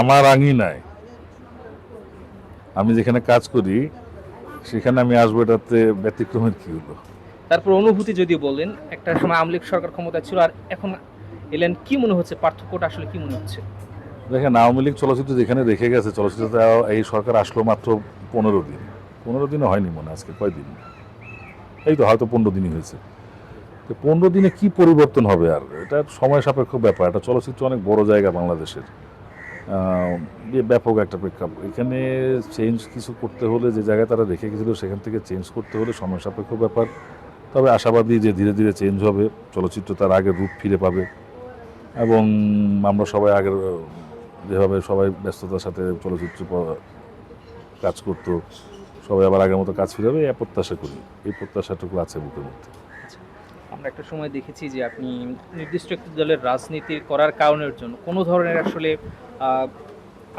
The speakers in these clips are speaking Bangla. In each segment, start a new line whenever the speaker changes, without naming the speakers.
আমার আঙিনায়। আমি যেখানে কাজ করি সেখানে আমি আসব এটাতে ব্যতিক্রমের কি হলো?
তারপর অনুভূতি যদি বলেন একটা সময় আওয়ামী লীগ সরকার ক্ষমতা ছিল আর এখন এলেন কি মনে হচ্ছে? পার্থক্যটা আসলে কি মনে হচ্ছে?
দেখেন আওয়ামী লীগ চলচ্চিত্র যেখানে রেখে গেছে চলচ্চিত্রতে এই সরকার আসলো মাত্র পনেরো দিন। পনেরো দিনও হয়নি মনে হয় আজকে কয়দিন? এই তো হয়তো পনেরো দিনই হয়েছে। তো পনেরো দিনে কি পরিবর্তন হবে আর? এটা সময় সাপেক্ষ ব্যাপার। এটা চলচ্চিত্র অনেক বড় জায়গা বাংলাদেশের। ব্যাপক একটা প্রেক্ষাপট। এখানে চেঞ্জ কিছু করতে হলে যে জায়গায় তারা রেখে গেছিল, সেখান থেকে চেঞ্জ করতে হলে সময় সাপেক্ষ ব্যাপার। তবে আশাবাদী যে ধীরে ধীরে চেঞ্জ হবে, চলচ্চিত্র তার আগের রূপ ফিরে পাবে। এবং আমরা সবাই আগের, যেভাবে সবাই ব্যস্ততার সাথে চলচ্চিত্র কাজ করতো, সবাই আবার আগের মতো কাজ ফিরে হবে এই প্রত্যাশা করি। এই প্রত্যাশাটুকু আছে বুকের মধ্যে।
আমরা একটা সময় দেখেছি যে আপনি নির্দিষ্ট একটি দলের রাজনীতি করার কারণের জন্য কোনো ধরনের আসলে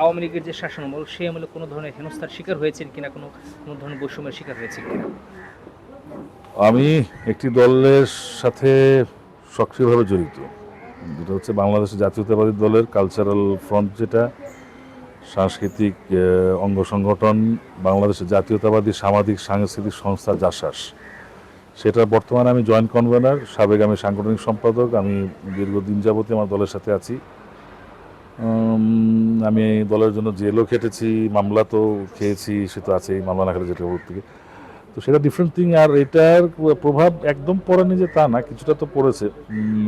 আওয়ামী লীগের যে শাসনামল সেই আমলে কোনো ধরনের হেনস্থার শিকার হয়েছেন কিনা? কোনো কোনো ধরনের বৈষম্যের শিকার হয়েছেন কিনা?
আমি একটি দলের সাথে সক্রিয়ভাবে জড়িত। যেটা হচ্ছে বাংলাদেশের জাতীয়তাবাদী দলের কালচারাল ফ্রন্ট যেটা, সাংস্কৃতিক অঙ্গ সংগঠন, বাংলাদেশের জাতীয়তাবাদী সামাজিক সাংস্কৃতিক সংস্থা জাসাস। সেটা বর্তমানে আমি জয়েন্ট কনভেনার সাবেক আমি সাংগঠনিক সম্পাদক, আমি দীর্ঘদিন যাবতীয় আমার দলের সাথে আছি। আমি দলের জন্য জেলও খেটেছি, মামলা তো খেয়েছি, সে তো আছেই, মামলা না খেলে যেটা থেকে তো সেটা ডিফারেন্ট থিং আর এটার প্রভাব একদম পড়েনি যে তা না, কিছুটা তো পড়েছে।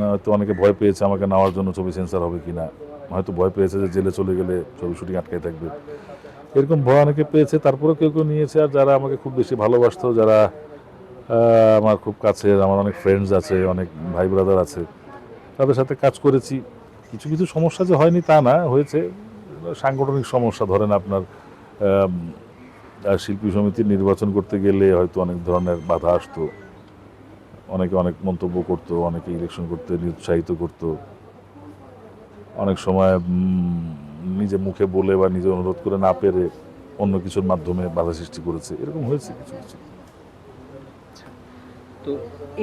হয়তো অনেকে ভয় পেয়েছে আমাকে নেওয়ার জন্য ছবি সেন্সার হবে কি না হয়তো ভয় পেয়েছে যে জেলে চলে গেলে ছবি শুটিং আটকায় থাকবে। এরকম ভয় অনেকে পেয়েছে, তারপরেও কেউ কেউ নিয়েছে, আর যারা আমাকে খুব বেশি ভালোবাসতো, যারা আমার খুব কাছের আমার অনেক ফ্রেন্ডস আছে, অনেক ভাই ব্রাদার আছে। তাদের সাথে কাজ করেছি। কিছু কিছু সমস্যা যে হয়নি তা না, হয়েছে। সাংগঠনিক সমস্যা, ধরেন আপনার শিল্পী সমিতির নির্বাচন করতে গেলে হয়তো অনেক ধরনের বাধা আসতো। অনেকে অনেক মন্তব্য করতো, অনেকে ইলেকশন করতে নিরুৎসাহিত করতো। অনেক সময় নিজে মুখে বলে বা নিজে অনুরোধ করে না পেরে অন্য কিছুর মাধ্যমে বাধা সৃষ্টি করেছে। এরকম হয়েছে কিছু কিছু।
তো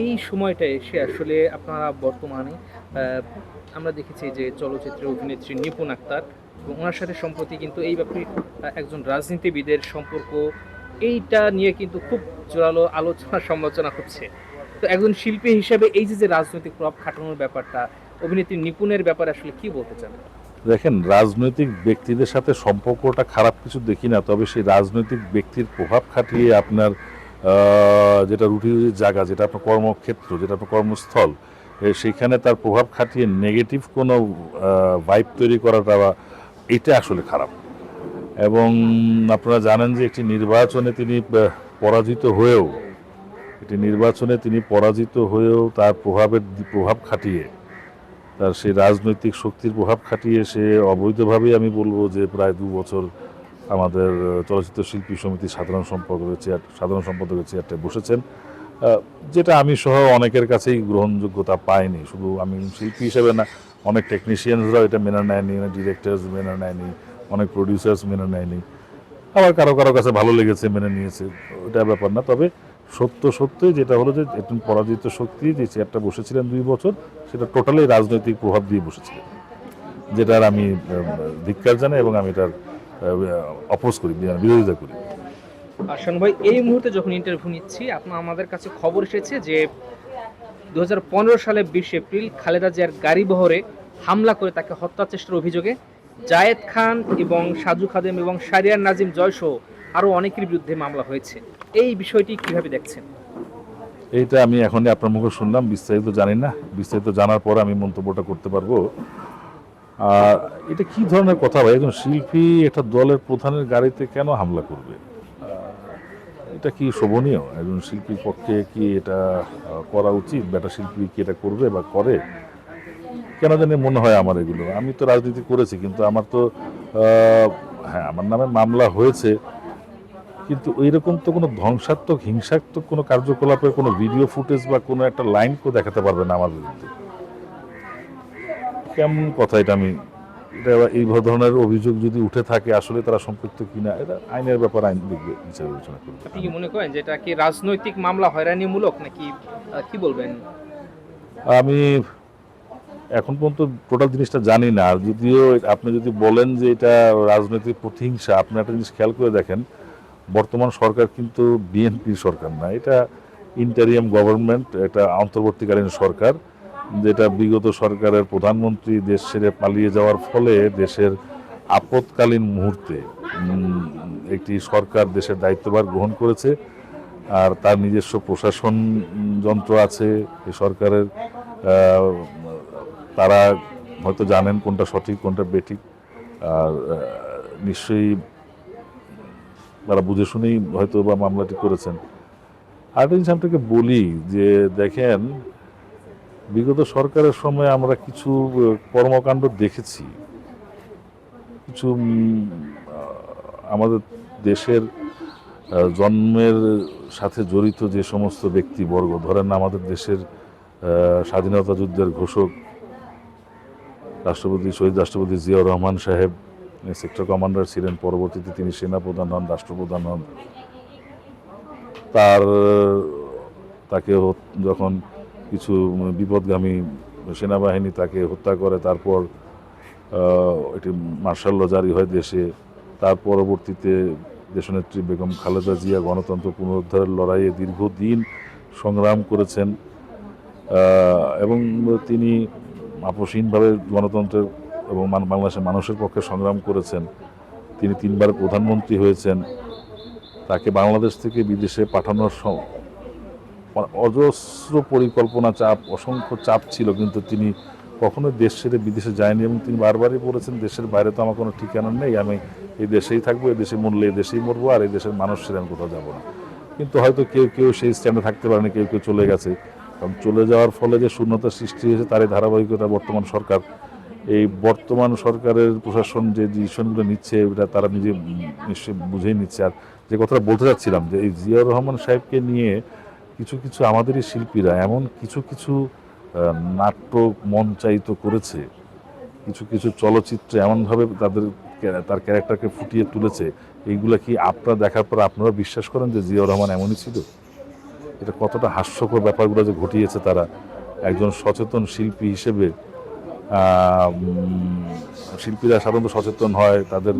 এই সময়টা এসে আসলে আপনারা বর্তমানে আমরা দেখেছি যে চলচ্চিত্রের অভিনেত্রী নিপুণ আক্তার এবং ওনার সাথে সম্প্রতি কিন্তু এই ব্যাপারে একজন রাজনীতিবিদের সম্পর্ক, এইটা নিয়ে কিন্তু খুব জোরালো আলোচনা সমালোচনা হচ্ছে। তো একজন শিল্পী হিসেবে এই যে যে রাজনৈতিক প্রভাব খাটানোর ব্যাপারটা, অভিনেত্রী নিপুণের ব্যাপারে আসলে কি বলতে চান?
দেখেন, রাজনৈতিক ব্যক্তিদের সাথে সম্পর্কটা খারাপ কিছু দেখি না, তবে সেই রাজনৈতিক ব্যক্তির প্রভাব খাটিয়ে আপনার যেটা রুটির জায়গা, যেটা আপনার কর্মক্ষেত্র, যেটা আপনার কর্মস্থল সেইখানে তার প্রভাব খাটিয়ে নেগেটিভ কোনো ভাইব তৈরি করাটা বা এটা আসলে খারাপ। এবং আপনারা জানেন যে একটি নির্বাচনে তিনি পরাজিত হয়েও, একটি নির্বাচনে তিনি পরাজিত হয়েও তার প্রভাবের প্রভাব খাটিয়ে, তার সেই রাজনৈতিক শক্তির প্রভাব খাটিয়ে সে অবৈধভাবেই আমি বলব যে প্রায় দু বছর আমাদের চলচ্চিত্র শিল্পী সমিতির সাধারণ সম্পাদকের চেয়ার সাধারণ সম্পাদকের চেয়ারটায় বসেছেন। যেটা আমি সহ অনেকের কাছেই গ্রহণযোগ্যতা পাইনি। শুধু আমি শিল্পী হিসেবে না, অনেক টেকনিশিয়ানসরাও এটা মেনে নেয়নি ডিরেক্টরস মেনে নেয়নি, অনেক প্রডিউসার্স মেনে নেয়নি। আবার কারও কারও কাছে ভালো লেগেছে, মেনে নিয়েছে, ওটা ব্যাপার না। তবে সত্য সত্যই যেটা হলো যে, একজন পরাজিত শক্তি যে চেয়ারটা বসেছিলেন দুই বছর, সেটা টোটালি রাজনৈতিক প্রভাব দিয়ে বসেছিলেন। যেটার আমি ধিক্কার জানাই এবং আমি এটার অপোজ করি বি- বিরোধিতা করি।
আসান ভাই এই মুহূর্তে যখন ইন্টারভিউ নিচ্ছি আপনার আমাদের কাছে খবর এসেছে যে দু সালে বিশ এপ্রিল খালেদা জিয়ার গাড়ি বহরে হামলা করে তাকে হত্যা চেষ্টার অভিযোগে জায়েদ খান এবং সাজু খাদেম এবং শারিয়ার নাজিম জয়সহ আরও অনেকের বিরুদ্ধে মামলা হয়েছে। এই বিষয়টি কীভাবে দেখছেন?
এইটা আমি এখনই আপনার মুখে শুনলাম বিস্তারিত জানি না। বিস্তারিত জানার পর আমি মন্তব্যটা করতে পারব। আর এটা কি ধরনের কথা ভাই? একজন শিল্পী একটা দলের প্রধানের গাড়িতে কেন হামলা করবে? এটা কি শোভনীয়? একজন শিল্পীর পক্ষে কি এটা করা উচিত? বা একটা শিল্পী কি এটা করবে বা করে? কেন জানি মনে হয় আমার এগুলো। আমি তো রাজনীতি করেছি, কিন্তু আমার তো হ্যাঁ আমার নামে মামলা হয়েছে, কিন্তু এইরকম তো কোনো ধ্বংসাত্মক, হিংসাত্মক কোনো কার্যকলাপের কোনো ভিডিও ফুটেজ বা কোনো একটা লাইন কেউ দেখাতে পারবে না আমার বিরুদ্ধে। কেমন কথা এটা আমি এটা এই ধরনের অভিযোগ যদি উঠে থাকে আসলে তারা সম্পৃক্ত কিনা এটা আইনের ব্যাপার আইন দেখবে বিচার বিবেচনা করবে
আপনি কি মনে করেন যে এটা কি রাজনৈতিক মামলা হয়রানিমূলক নাকি কি বলবেন?
আমি এখন পর্যন্ত টোটাল জিনিসটা জানি না। আর যদিও আপনি যদি বলেন যে এটা রাজনৈতিক প্রতিহিংসা আপনি একটা জিনিস খেয়াল করে দেখেন বর্তমান সরকার কিন্তু বিএনপি সরকার না। এটা ইন্টারিয়াম গভর্নমেন্ট এটা অন্তর্বর্তীকালীন সরকার। যেটা বিগত সরকারের প্রধানমন্ত্রী দেশ ছেড়ে পালিয়ে যাওয়ার ফলে দেশের আপৎকালীন মুহূর্তে একটি সরকার দেশের দায়িত্বভার গ্রহণ করেছে আর তার নিজস্ব প্রশাসন যন্ত্র আছে। এই সরকারের তারা হয়তো জানেন কোনটা সঠিক, কোনটা বেঠিক। আর নিশ্চয়ই তারা বুঝে শুনেই হয়তো বা মামলাটি করেছেন। আরেকটা জিনিস আপনাকে বলি যে, দেখেন বিগত সরকারের সময় আমরা কিছু কর্মকাণ্ড দেখেছি। কিছু আমাদের দেশের জন্মের সাথে জড়িত যে সমস্ত ব্যক্তিবর্গ, ধরেন আমাদের দেশের স্বাধীনতা যুদ্ধের ঘোষক রাষ্ট্রপতি, শহীদ রাষ্ট্রপতি জিয়াউর রহমান সাহেব সেক্টর কমান্ডার ছিলেন, পরবর্তীতে তিনি সেনাপ্রধান হন, রাষ্ট্রপ্রধান হন। তার, তাকে যখন কিছু বিপদগামী সেনাবাহিনী তাকে হত্যা করে, তারপর এটি মার্শাল ল জারি হয় দেশে। তার পরবর্তীতে দেশনেত্রী বেগম খালেদা জিয়া গণতন্ত্র পুনরুদ্ধারের লড়াইয়ে দীর্ঘদিন সংগ্রাম করেছেন। এবং তিনি আপসহীনভাবে গণতন্ত্রের এবং বাংলাদেশের মানুষের পক্ষে সংগ্রাম করেছেন। তিনি তিনবার প্রধানমন্ত্রী হয়েছেন। তাকে বাংলাদেশ থেকে বিদেশে পাঠানোর অজস্র পরিকল্পনা চাপ, অসংখ্য চাপ ছিল, কিন্তু তিনি কখনো দেশ ছেড়ে বিদেশে যায়নি এবং তিনি বারবারই বলেছেন, দেশের বাইরে তো আমার কোনো ঠিকানা নেই, আমি এই দেশেই থাকব, এই দেশে মরলে এই দেশেই মরবো, আর এই দেশের মানুষ ছেড়ে আমি কোথাও যাব না। কিন্তু হয়তো কেউ কেউ সেই স্ট্যান্ডে থাকতে পারেনি, কেউ কেউ চলে গেছে। কারণ চলে যাওয়ার ফলে যে শূন্যতার সৃষ্টি হয়েছে, তারই ধারাবাহিকতা বর্তমান সরকার। এই বর্তমান সরকারের প্রশাসন যে ডিসিশনগুলো নিচ্ছে, এটা তারা নিজে নিশ্চয়ই বুঝেই নিচ্ছে। আর যে কথাটা বলতে চাচ্ছিলাম, যে এই জিয়াউর রহমান সাহেবকে নিয়ে কিছু কিছু আমাদেরই শিল্পীরা এমন কিছু কিছু নাটক মঞ্চায়িত করেছে, কিছু কিছু চলচ্চিত্রে এমনভাবে তাদের তার ক্যারেক্টারকে ফুটিয়ে তুলেছে। এইগুলা কি আপনারা দেখার পর আপনারা বিশ্বাস করেন যে জিয়াউর রহমান এমনই ছিল? এটা কতটা হাস্যকর ব্যাপারগুলো যে ঘটিয়েছে তারা। একজন সচেতন শিল্পী হিসেবে শিল্পীরা সাধারণত সচেতন হয়, তাদের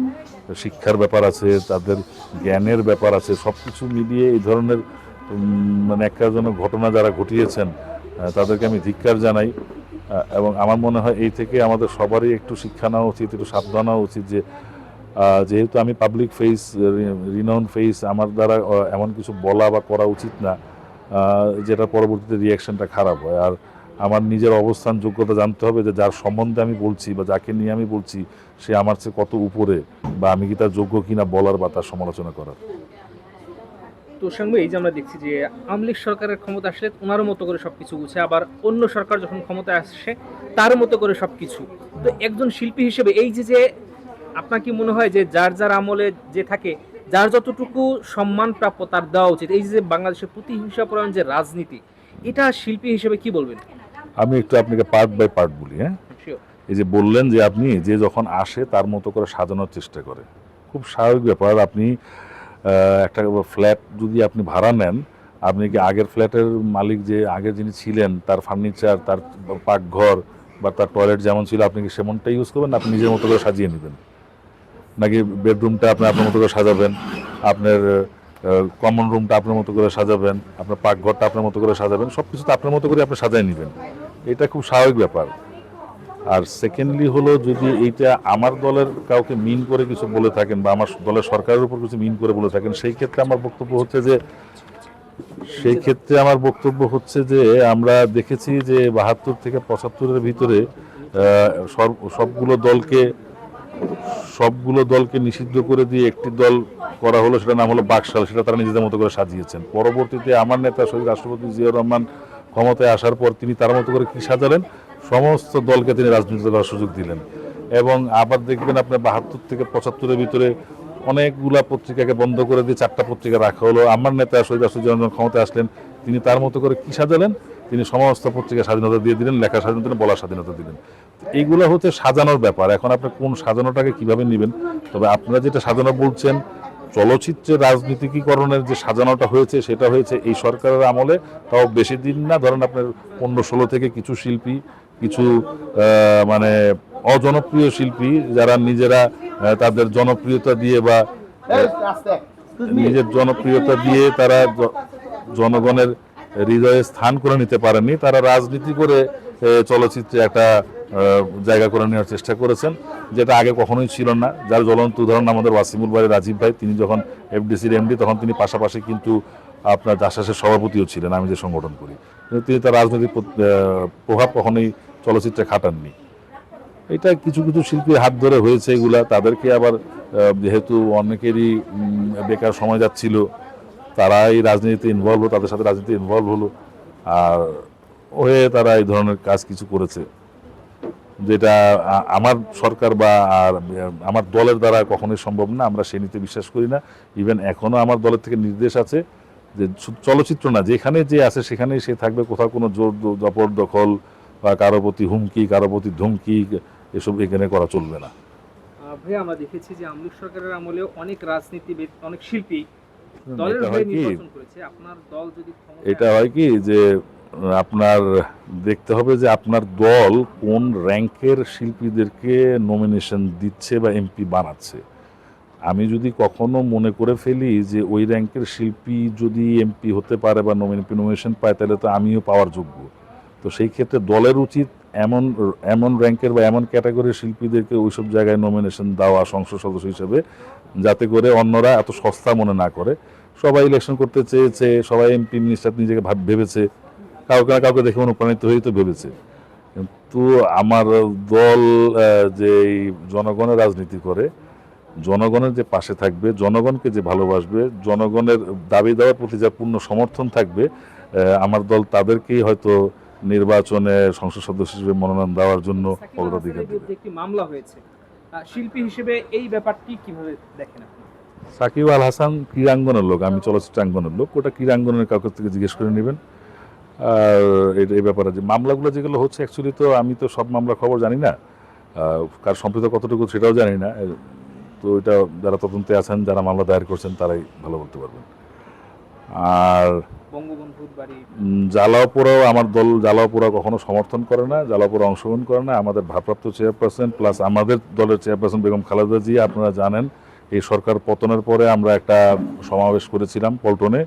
শিক্ষার ব্যাপার আছে, তাদের জ্ঞানের ব্যাপার আছে সব কিছু মিলিয়ে এই ধরনের মানে একজনক ঘটনা যারা ঘটিয়েছেন তাদেরকে আমি ধিক্কার জানাই। এবং আমার মনে হয় এই থেকে আমাদের সবারই একটু শিক্ষা নেওয়া উচিত, একটু সাবধান হওয়া উচিত যে যেহেতু আমি পাবলিক ফেস রিনাউন ফেস আমার দ্বারা এমন কিছু বলা বা করা উচিত না যেটা পরবর্তীতে রিয়াকশনটা খারাপ হয়। আর আমার নিজের অবস্থান, যোগ্যতা জানতে হবে যে যার সম্বন্ধে আমি বলছি বা যাকে নিয়ে আমি বলছি, সে আমার চেয়ে কত উপরে বা আমি কি তার যোগ্য কিনা বলার বা তার সমালোচনা করার।
তো সঙ্গে এই যে আমরা দেখছি যে আমলিক সরকারের ক্ষমতা আসলে ওনার মতো করে সব কিছু গুছে আবার অন্য সরকার যখন ক্ষমতায় আসছে তার মতো করে সবকিছু। তো একজন শিল্পী হিসেবে এই যে যে আপনার কি মনে হয় যে যার যার আমলে যে থাকে যার যতটুকু সম্মান প্রাপ্য তার দেওয়া উচিত? এই যে বাংলাদেশের প্রতিহিংসা পরায়ণ যে রাজনীতি এটা শিল্পী হিসেবে কি বলবেন?
আমি একটু আপনাকে পার্ট বাই পার্ট বলি হ্যাঁ. এই যে বললেন যে আপনি যে যখন আসে তার মতো করে সাজানোর চেষ্টা করে। খুব স্বাভাবিক ব্যাপার। আপনি একটা ফ্ল্যাট যদি আপনি ভাড়া নেন, আপনি কি আগের ফ্ল্যাটের মালিক যে আগে যিনি ছিলেন, তার ফার্নিচার তার পাকঘর বা তার টয়লেট যেমন ছিল, আপনি কি সেমনটা ইউজ করবেন? আপনি নিজের মতো করে সাজিয়ে নেবেন? নাকি বেডরুমটা আপনি আপনার মতো করে সাজাবেন? আপনার কমন রুমটা আপনার মতো করে সাজাবেন? আপনার পাকঘরটা আপনার মতো করে সাজাবেন? সব কিছু তো আপনার মতো করে আপনি সাজায় নেবেন। এটা খুব স্বাভাবিক ব্যাপার। আর সেকেন্ডলি হলো যদি এইটা আমার দলের কাউকে মিন করে কিছু বলে থাকেন বা আমার দলের সরকারের উপর কিছু মিন করে বলে থাকেন, সেই ক্ষেত্রে আমার বক্তব্য হচ্ছে যে, সেই ক্ষেত্রে আমার বক্তব্য হচ্ছে যে, আমরা দেখেছি যে বাহাত্তর থেকে পঁচাত্তরের ভিতরে সব- সবগুলো দলকে সবগুলো দলকে নিষিদ্ধ করে দিয়ে একটি দল করা হলো সেটা নাম হলো বাকশাল, সেটা তারা নিজেদের মতো করে সাজিয়েছেন। পরবর্তীতে আমার নেতা শহীদ রাষ্ট্রপতি জিয়াউর রহমান ক্ষমতায় আসার পর তিনি তার মতো করে কি সাজালেন? সমস্ত দলকে তিনি রাজনীতি করার সুযোগ দিলেন। এবং আবার দেখবেন আপনার বাহাত্তর থেকে পঁচাত্তরের ভিতরে অনেকগুলা পত্রিকাকে বন্ধ করে দিয়ে চারটা পত্রিকা রাখা হলো। আমার নেতা শহীদ রহমান ক্ষমতায় আসলেন, তিনি তার মতো করে কী সাজালেন? তিনি সমস্ত পত্রিকা স্বাধীনতা দিয়ে দিলেন, লেখা স্বাধীনতা বলার স্বাধীনতা দিলেন। এইগুলো হচ্ছে সাজানোর ব্যাপার। এখন আপনি কোন সাজানোটাকে কীভাবে নেবেন? তবে আপনারা যেটা সাজানো বলছেন, চলচ্চিত্রের রাজনীতিকীকরণের যে সাজানোটা হয়েছে, সেটা হয়েছে এই সরকারের আমলে। তাও বেশি দিন না, ধরেন আপনার পনেরো ষোলো থেকে কিছু শিল্পী কিছু মানে অজনপ্রিয় শিল্পী যারা নিজেরা তাদের জনপ্রিয়তা দিয়ে বা নিজের জনপ্রিয়তা দিয়ে তারা জনগণের হৃদয়ে স্থান করে নিতে পারেননি। তারা রাজনীতি করে চলচ্চিত্রে একটা জায়গা করে নেওয়ার চেষ্টা করেছেন, যেটা আগে কখনোই ছিল না। যার জ্বলন্ত উদাহরণ আমাদের ওয়াসিমুল বাড়ি রাজীব ভাই, তিনি যখন এফডিসির এমডি, তখন তিনি পাশাপাশি কিন্তু আপনার জাসাসের সভাপতিও ছিলেন, আমি যে সংগঠন করি। তিনি তার রাজনৈতিক প্রভাব কখনোই চলচ্চিত্রে খাটাননি। এটা কিছু কিছু শিল্পীর হাত ধরে হয়েছে এগুলা। তাদেরকে আবার যেহেতু অনেকেরই বেকার সময় যাচ্ছিল তারা এই রাজনীতিতে ইনভলভ হলো, তাদের সাথে রাজনীতি ইনভলভ হলো। আর হয়ে তারা এই ধরনের কাজ কিছু করেছে। যেটা আমার সরকার বা, আর আমার দলের দ্বারা কখনোই সম্ভব না, আমরা সে নীতি বিশ্বাস করি না। ইভেন এখনও আমার দলের থেকে নির্দেশ আছে যে চলচ্চিত্র না, যেখানে যে আছে সেখানেই সে থাকবে, কোথাও কোনো জোর জবরদখল বা কারও প্রতি হুমকি কারও প্রতি ধুমকি এসব এখানে করা চলবে না।
ভাইয়া আমরা দেখেছি যে আমলিক সরকারের আমলেও অনেক রাজনীতিবিদ অনেক শিল্পী দলের
এটা
হয়ে
কি?
নির্বাচন করেছে। আপনার দল যদি
এটা হয় কি যে আপনার দেখতে হবে যে আপনার দল কোন র্যাঙ্কের শিল্পীদেরকে নমিনেশন দিচ্ছে বা এমপি বানাচ্ছে। আমি যদি কখনো মনে করে ফেলি যে ওই র্যাঙ্কের শিল্পী যদি এমপি হতে পারে বা নমিনেশন পায় তাহলে তো আমিও পাওয়ার যোগ্য। তো সেই ক্ষেত্রে দলের উচিত এমন এমন র্যাঙ্কের বা এমন ক্যাটাগরির শিল্পীদেরকে ওইসব জায়গায় নমিনেশন দেওয়া সংসদ সদস্য হিসেবে, যাতে করে অন্যরা এত সস্তা মনে না করে। সবাই ইলেকশন করতে চেয়েছে, সবাই এমপি মিনিস্টার নিজেকে ভাব, ভেবেছে। কাউকে না কাউকে দেখে অনুপ্রাণিত হয়েই তো ভেবেছে। কিন্তু আমার দল যে জনগণের রাজনীতি করে, জনগণের যে পাশে থাকবে, জনগণকে যে ভালোবাসবে, জনগণের দাবি দেওয়ার প্রতি যা পূর্ণ সমর্থন থাকবে আমার দল তাদেরকেই হয়তো নির্বাচনে সংসদ সদস্য হিসেবে মনোনয়ন দেওয়ার জন্য অগ্রাধিকার
একটি মামলা হয়েছে। শিল্পী হিসেবে এই ব্যাপারটি কীভাবে দেখেন আপনি?
সাকিব আল হাসান ক্রীড়াঙ্গনের লোক আমি চলচ্চিত্রাঙ্গনের লোক। ওটা ক্রীড়াঙ্গনের কাউকে থেকে জিজ্ঞেস করে নেবেন। আর এটা এই ব্যাপারে যে মামলাগুলো যেগুলো হচ্ছে অ্যাকচুয়ালি তো আমি তো সব মামলার খবর জানি না। কার সম্পৃক্ত কতটুকু সেটাও জানি না। তো এটা যারা তদন্তে আছেন যারা মামলা দায়ের করছেন তারাই ভালো বলতে পারবেন। আর জালাপুরাও আমার দল জালাপুরা কখনো সমর্থন করে না জালাপুরা অংশগ্রহণ করে না আমাদের ভারপ্রাপ্ত চেয়ারপারসন প্লাস আমাদের দলের চেয়ারপারসন বেগম খালেদা জি আপনারা জানেন এই সরকার পতনের পরে আমরা একটা সমাবেশ করেছিলাম পল্টনে।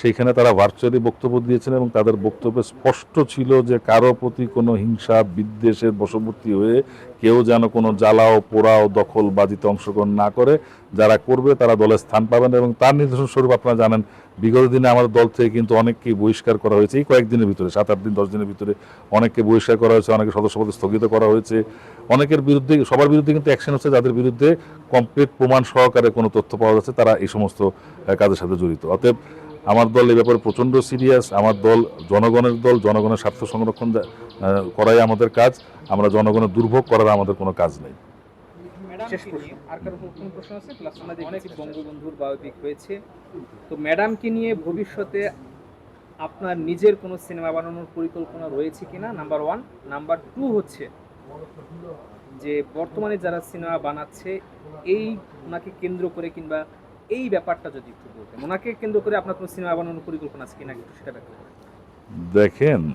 সেইখানে তারা ভার্চুয়ালি বক্তব্য দিয়েছেন এবং তাদের বক্তব্যে স্পষ্ট ছিল যে কারও প্রতি কোনো হিংসা, বিদ্বেষের বশবর্তী হয়ে কেউ যেন কোনো জ্বালাও, পোড়াও দখল বাজিতে অংশগ্রহণ না করে, যারা করবে তারা দলে স্থান পাবেন এবং তার নির্দেশন স্বরূপ আপনারা জানেন, বিগত দিনে আমাদের দল থেকে কিন্তু অনেককেই বহিষ্কার করা হয়েছে, এই কয়েকদিনের ভিতরে সাত আট দিন, দশ দিনের ভিতরে অনেককে বহিষ্কার করা হয়েছে, অনেকে সদস্যপদ স্থগিত করা হয়েছে। অনেকের বিরুদ্ধে, সবার বিরুদ্ধে কিন্তু অ্যাকশন হচ্ছে, যাদের বিরুদ্ধে কমপ্লিট প্রমাণ সহকারে কোনো তথ্য পাওয়া যাচ্ছে, তারা এই সমস্ত কাজের সাথে জড়িত। অতএব আমার দল এই ব্যাপারে প্রচণ্ড সিরিয়াস আমার দল জনগণের দল জনগণের স্বার্থ সংরক্ষণ করাই আমাদের কাজ। আমরা জনগণের দুর্ভোগ করার আমাদের কোনো কাজ নেই।
শেষ প্রশ্ন। আর কারও প্রশ্ন আছে? প্লাস আমরা দেখেছি বঙ্গবন্ধুর বায়োপিক হয়েছে। তো ম্যাডামকে নিয়ে ভবিষ্যতে আপনার নিজের কোনো সিনেমা বানানোর পরিকল্পনা রয়েছে কিনা? নাম্বার ওয়ান নাম্বার টু হচ্ছে যে বর্তমানে যারা সিনেমা বানাচ্ছে এই ওনাকে কেন্দ্র করে কিংবা এই ব্যাপারটা যদি একটু বলতেন ওনাকে কেন্দ্র করে আপনার কোনো সিনেমা বানানোর পরিকল্পনা আছে কিনা একটু সেটা ব্যাখ্যা।
দেখেন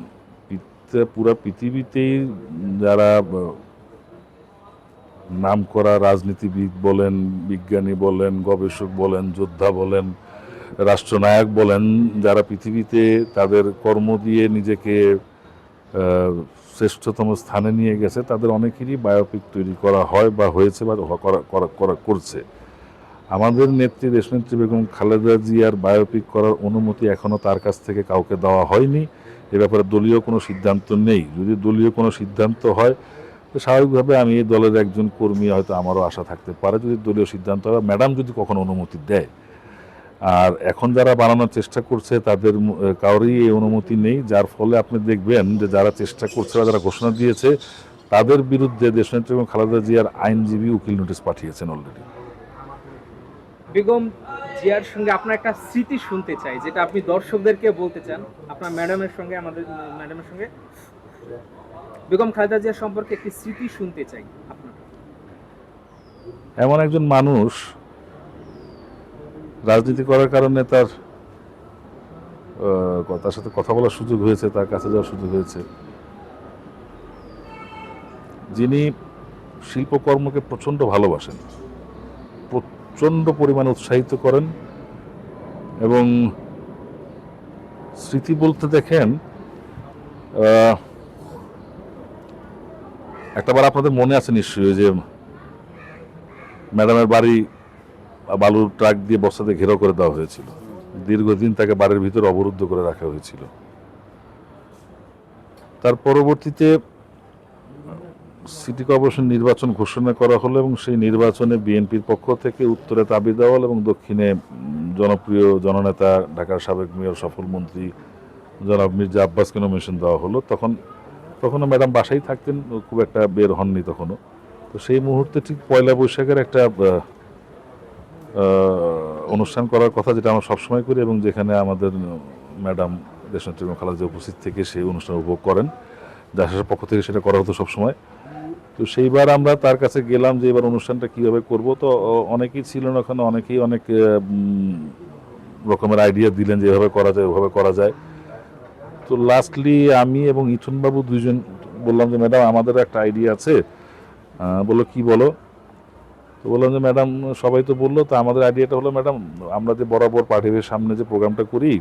পুরা পৃথিবীতেই যারা নাম করা রাজনীতিবিদ বলেন, বিজ্ঞানী বলেন, গবেষক বলেন, যোদ্ধা বলেন, রাষ্ট্রনায়ক বলেন, যারা পৃথিবীতে তাদের কর্ম দিয়ে নিজেকে শ্রেষ্ঠতম স্থানে নিয়ে গেছে, তাদের অনেকেরই বায়োপিক তৈরি করা হয় বা হয়েছে বা করা- করছে আমাদের নেত্রী, দেশনেত্রী বেগম খালেদা জিয়ার বায়োপিক করার অনুমতি এখনও তার কাছ থেকে কাউকে দেওয়া হয়নি। এ ব্যাপারে দলীয় কোনো সিদ্ধান্ত নেই। যদি দলীয় কোনো সিদ্ধান্ত হয়, তো স্বাভাবিকভাবে আমি এই দলের একজন কর্মী, হয়তো আমারও আশা থাকতে পারে যদি দলীয় সিদ্ধান্ত হয়। ম্যাডাম যদি কখনো অনুমতি দেয়। আর এখন যারা বানানোর চেষ্টা করছে, তাদের কারোরই এই অনুমতি নেই। যার ফলে আপনি দেখবেন যে যারা চেষ্টা করছে বা যারা ঘোষণা দিয়েছে, তাদের বিরুদ্ধে দেশনেত্রী এবং খালেদা জিয়ার আইনজীবী উকিল নোটিশ পাঠিয়েছেন অলরেডি
বেগম জিয়ার সঙ্গে আপনার একটা স্মৃতি শুনতে চাই, যেটা আপনি দর্শকদেরকে বলতে চান। আপনার ম্যাডামের সঙ্গে, আমাদের ম্যাডামের সঙ্গে। বেগম খালেদা জিয়ার সম্পর্কে একটি স্মৃতি শুনতে চাই আপনার।
এমন একজন মানুষ রাজনীতি করার কারণে তার তার সাথে কথা বলার সুযোগ হয়েছে, তার কাছে যাওয়ার সুযোগ হয়েছে। যিনি শিল্পকর্মকে প্রচণ্ড ভালোবাসেন। প্রচণ্ড পরিমাণে উৎসাহিত করেন এবং স্মৃতি বলতে দেখেন একটাবার আপনাদের মনে আছে নিশ্চয়ই যে ম্যাডামের বাড়ি বালুর ট্রাক দিয়ে বস্তাতে ঘেরাও করে দেওয়া হয়েছিল। দীর্ঘদিন তাকে বাড়ির ভিতরে অবরুদ্ধ করে রাখা হয়েছিল। তার পরবর্তীতে সিটি কর্পোরেশন নির্বাচন ঘোষণা করা হলো এবং সেই নির্বাচনে বিএনপির পক্ষ থেকে উত্তরে তাবি দেওয়াল এবং দক্ষিণে জনপ্রিয় জননেতা, ঢাকার সাবেক মেয়র, সফল মন্ত্রী জনাব মির্জা আব্বাসকে নমিনেশন দেওয়া হলো। তখন, তখনও ম্যাডাম বাসায় থাকতেন, খুব একটা বের হননি তখনও। তো সেই মুহূর্তে ঠিক পয়লা বৈশাখের একটা অনুষ্ঠান করার কথা যেটা আমরা সবসময় করি এবং যেখানে আমাদের ম্যাডাম দেশনেত্রী জিয়া উপস্থিত থেকে সেই অনুষ্ঠান উপভোগ করেন। জাসাসের পক্ষ থেকে সেটা করা হতো সবসময়। তো সেইবার আমরা তার কাছে গেলাম যে এবার অনুষ্ঠানটা কীভাবে করব। তো অনেকেই ছিলেন ওখানে, অনেকেই অনেক রকমের আইডিয়া দিলেন যে এভাবে করা যায়, ওভাবে করা যায়। তো লাস্টলি আমি এবং ইথুনবাবু দুইজন বললাম যে, ম্যাডাম আমাদের একটা আইডিয়া আছে। বলল, কি বলো? তো বললাম যে, ম্যাডাম, সবাই তো বলল, তো আমাদের আইডিয়াটা হলো, ম্যাডাম, আমরা যে বরাবর পার্টির সামনে যে প্রোগ্রামটা করি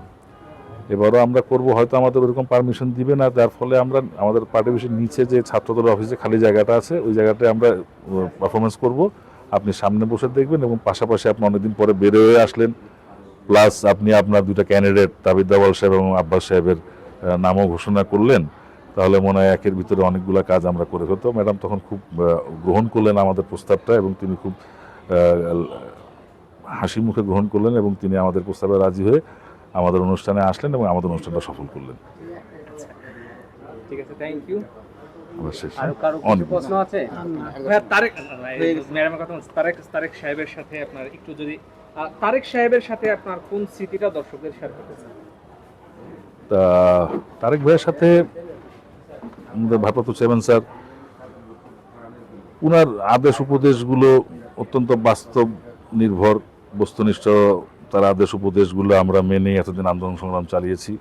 এবারও আমরা করব, হয়তো আমাদের ওরকম পারমিশন দিবে না, যার ফলে আমরা, আমাদের পার্টি নিচে যে ছাত্রদের অফিসে খালি জায়গাটা আছে, ওই জায়গাটায় আমরা পারফরমেন্স করব। আপনি সামনে বসে দেখবেন এবং পাশাপাশি আপনি অনেকদিন পরে বের হয়ে আসলেন। প্লাস আপনি আপনার দুইটা ক্যান্ডিডেট তাবিদ দাওয়াল সাহেব এবং আব্বাস সাহেবের নামও ঘোষণা করলেন। তাহলে মনে হয় একের ভিতরে অনেকগুলো কাজ আমরা করে হতো ম্যাডাম তখন খুব গ্রহণ করলেন আমাদের প্রস্তাবটা এবং তিনি খুব হাসি মুখে গ্রহণ করলেন এবং তিনি আমাদের প্রস্তাবে রাজি হয়ে আমাদের অনুষ্ঠানে আসলেন এবং আমাদের অনুষ্ঠানটা সফল করলেন।
ঠিক আছে থ্যাংক ইউ
আমরা
কারও
অনেক।
প্রশ্ন আছে?
তারেক ম্যাডামের কথা বলছি, তারেক তারেক সাহেবের সাথে আপনার একটু যদি তারেক সাহেবের সাথে আপনার কোন স্মৃতিটা দর্শকদের শেয়ার
তারেক ভাইয়ের সাথে আমাদের ভারপ্রাপ্ত চেয়ারম্যান স্যার উনার আদেশ উপদেশগুলো অত্যন্ত বাস্তব নির্ভর বস্তুনিষ্ঠ তার আদেশ উপদেশগুলো আমরা মেনে এতদিন আন্দোলন সংগ্রাম চালিয়েছি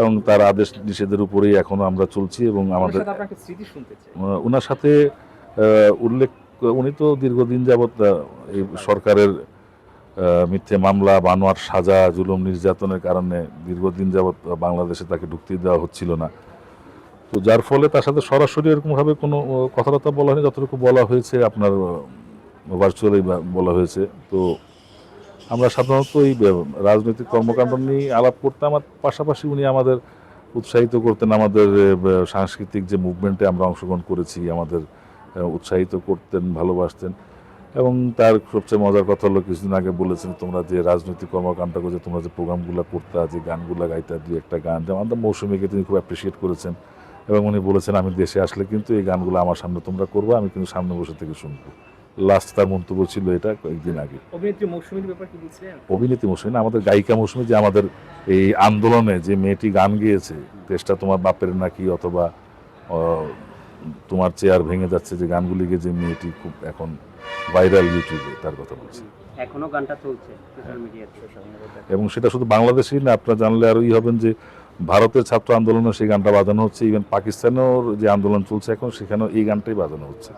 এবং তার আদেশ নিষেধের উপরেই এখনও আমরা চলছি এবং আমাদের ওনার সাথে উল্লেখ উনি তো দীর্ঘদিন যাবৎ এই সরকারের মিথ্যে মামলা বানোয়ার সাজা জুলুম নির্যাতনের কারণে দীর্ঘদিন যাবৎ বাংলাদেশে তাকে ঢুকতে দেওয়া হচ্ছিল না। তো যার ফলে তার সাথে সরাসরি এরকমভাবে কোনো কথাবার্তা বলা হয়নি যতটুকু বলা হয়েছে আপনার ভার্চুয়ালি বলা হয়েছে। তো আমরা সাধারণত এই রাজনৈতিক কর্মকাণ্ড নিয়ে আলাপ করতাম আর পাশাপাশি উনি আমাদের উৎসাহিত করতেন, আমাদের সাংস্কৃতিক যে মুভমেন্টে আমরা অংশগ্রহণ করেছি, আমাদের উৎসাহিত করতেন, ভালোবাসতেন। এবং তার সবচেয়ে মজার কথা হলো কিছুদিন আগে বলেছেন, তোমরা যে রাজনৈতিক কর্মকাণ্ড করছে, তোমরা যে প্রোগ্রামগুলো করতা, যে গানগুলো গাইতা, দুই একটা গান। যেমন আমাদের মৌসুমীকে তিনি খুব অ্যাপ্রিসিয়েট করেছেন। এবং উনি বলেছেন, আমি দেশে আসলে কিন্তু এই গানগুলো আমার সামনে তোমরা করব, আমি কিন্তু সামনে বসে থেকে শুনব। লাস্ট তার মন্তব্য ছিল এটা কয়েকদিন আগে।
অভিনেত্রী মৌসুমীর ব্যাপার কি বলছিলেন?
অভিনেত্রী মৌসুমী না আমাদের গায়িকা মৌসুমী যে আমাদের এই আন্দোলনে যে মেয়েটি গান গেয়েছে দেশটা তোমার বাপের নাকি অথবা তোমার চেয়ার ভেঙে যাচ্ছে যে গানগুলি গিয়ে যে মেয়েটি খুব এখন ভাইরাল ইউটিউবে তার কথা বলছি।
এখনও গানটা চলছে সোশ্যাল মিডিয়াতে
এবং সেটা শুধু বাংলাদেশেই না আপনারা জানলে আরও ই হবেন যে ভারতের ছাত্র আন্দোলনে সেই গানটা বাজানো হচ্ছে ইভেন পাকিস্তানেও যে আন্দোলন চলছে এখন সেখানেও এই গানটাই বাজানো হচ্ছে।